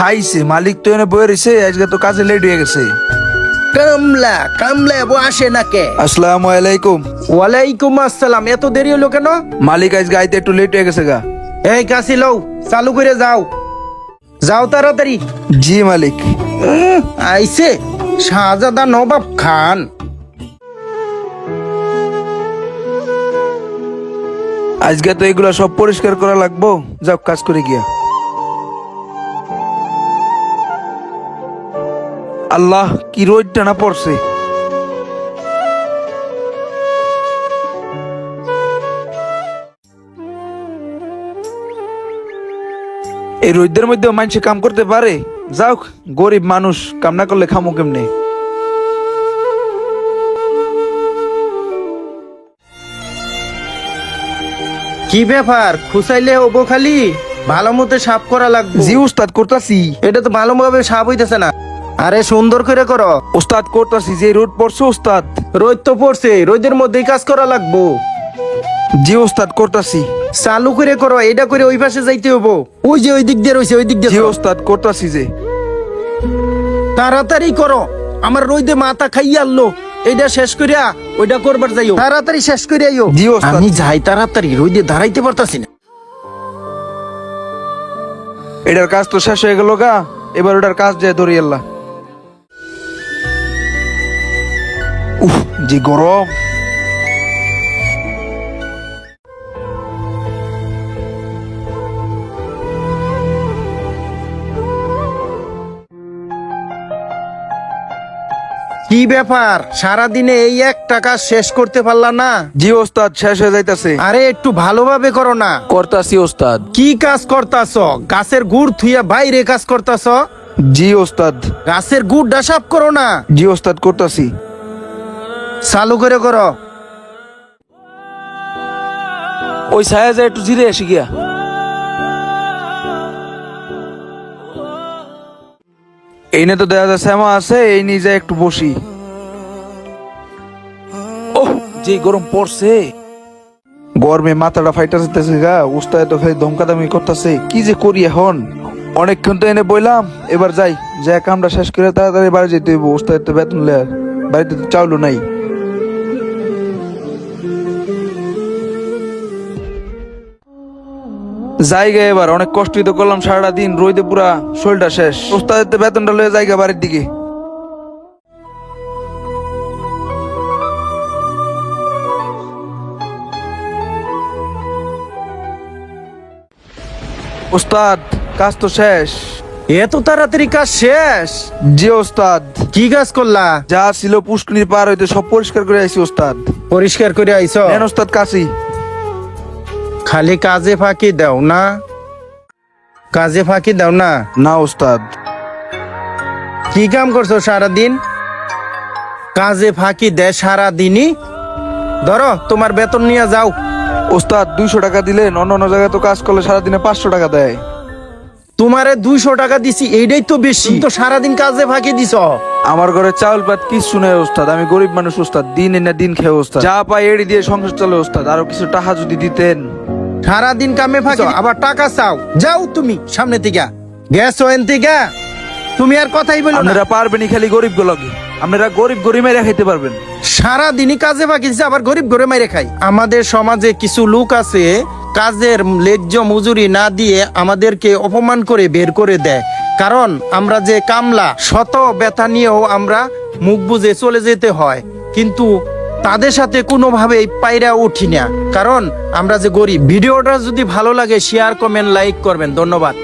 খাইছে মালিক তো এনে বয়ে রয়েছে আজকে তো কাজে লেট হয়ে গেছে। কামলা কামলা এবো আসে না কে? আসসালামু আলাইকুম। ওয়ালাইকুম আসসালাম এত দেরি হলো কেন? মালিক আজকে আইতে একটু লেট হয়ে গেছে গা। এই কাশি লও চালু করে যাও। যাও তাড়াতাড়ি। জি মালিক। আইছে শাহজাদা নবাব খান। আজকে তো এগুলা সব পরিষ্কার করা লাগবো। যাও কাজ করে গিয়া। আল্লাহ কি রোদ টানা পড়ছে? এই রোদের মধ্যে মানুষ কাম করতে পারে? যাও গরিব মানুষ কাম না করলে খামো কেমনে? কি ব্যাপার? খুসাইলে হব খালি? ভালো মতো সাফ করা লাগবে। জি উস্তাদ করতাছি। এটা তো ভালো ভালোভাবে সাফ হইতেছে না। আরে সুন্দর করে করো। উস্তাদ করতাছি যে রোদ পড়ছে উস্তাদ রোদ তো পড়ছে রোদের মধ্যেই কাজ করা লাগবো। জি উস্তাদ করতাছি। চালু করে করো এটা করে ওই পাশে যাইতে হব ওই যে ওই দিক দিয়ে রয়েছে ওই দিক দিয়ে জি করো। ওস্তাদ করতাছি যে। তাড়াতাড়ি করো আমার রোদে মাথা খাইয়া আনলো। এটা শেষ করিয়া ওইটা করবার যাইও। তাড়াতাড়ি শেষ করে আইও। জি, ওস্তাদ। আমি যাই তাড়াতাড়ি রোদে দাঁড়াইতে পারতাছি না। এটার কাজ তো শেষ হয়ে গেল গা। এবার ওটার কাজ যায় ধরি আল্লাহ। যে গরম কি ব্যাপার? সারাদিনে এই এক টাকা শেষ করতে পারলা না? জি ওস্তাদ শেষ হয়ে যাইতাছে। আরে একটু ভালোভাবে করো না। করতাছি ওস্তাদ। কি কাজ করতাছ? গাছের গুড় থুইয়া বাইরে কাজ করতাছ? জি ওস্তাদ। গাছের গুড় ডাসাপ করো না। জি ওস্তাদ করতাছি। চালু করে করো। ওই ছায়া যায় একটু জিরে আসি গিয়া। এই নিয়ে তো দেখা যায় শ্যামা আছে এই নিয়ে যায় একটু বসি। ও যে গরম পড়ছে। গরমে মাথাটা ফাইটা যেতেছে গা উস্তায় তো খালি ধমকাদামি করতেছে কি যে করি এখন? অনেকক্ষণ তো এনে বইলাম এবার যাই যে কামটা শেষ করে তাড়াতাড়ি বাড়ি যেতে হইব উস্তায় তো বেতন লে বাড়িতে তো চাউলও নাই। জায়গা এবার অনেক কষ্টই তো করলাম সারাটা দিন রইতে পুরা শরীরটা শেষ। উস্তাদের তো বেতনটা লয়ে জায়গা বাড়ির দিকে। উস্তাদ কাজ তো শেষ। এত তাড়াতাড়ি কাজ শেষ। জি ওস্তাদ। কি কাজ করলা? যা ছিল পুষ্কনির পার হইতে সব পরিষ্কার করে আইছি ওস্তাদ। পরিষ্কার করে আইছ? ওস্তাদ কাশি। খালি কাজে ফাঁকি দাও না। কাজে ফাঁকি দাও না। না ওস্তাদ। কি কাম করছ সারাদিন? কাজে ফাঁকি দেয় সারা দিনই ধরো তোমার বেতন নিয়ে যাও। ওস্তাদ দুইশো টাকা দিলেন অন্য অন্য জায়গায় তো কাজ করলে সারাদিনে পাঁচশো টাকা দেয়। তোমারে দুইশো টাকা দিছি এইটাই তো বেশি। তো সারাদিন কাজে ফাঁকি দিছ। আমার ঘরে চাউল পাত কিছু নেই ওস্তাদ। আমি গরিব মানুষ ওস্তাদ। দিন এনে দিন খেয়ে ওস্তাদ। যা পাই এড়ি দিয়ে সংসার চলে ওস্তাদ। আরও কিছু টাকা যদি দিতেন। সারাদিন কামে ফাঁকি আবার টাকা চাও। যাও তুমি সামনে থেকে। গ্যাস ওয়েন থেকে। তুমি আর কথাই বলো আপনারা পারবেনই খালি গরিব গুলোকে আপনারা গরিব গরিবে খাইতে পারবেন। সারা দিনই কাজে ফাঁকি দিছে আবার গরিব ঘরে মাইরে খাই আমাদের সমাজে কিছু লোক আছে কাজের লেজ্জ মজুরি না দিয়ে আমাদেরকে অপমান করে বের করে দেয়। কারণ আমরা যে কামলা শত ব্যথা নিয়েও আমরা মুখ বুঝে চলে যেতে হয়। কিন্তু তাদের সাথে কোনোভাবেই পায়রা উঠি না। কারণ আমরা যে গরিব। ভিডিওটা যদি ভালো লাগে শেয়ার কমেন্ট লাইক করবেন। ধন্যবাদ।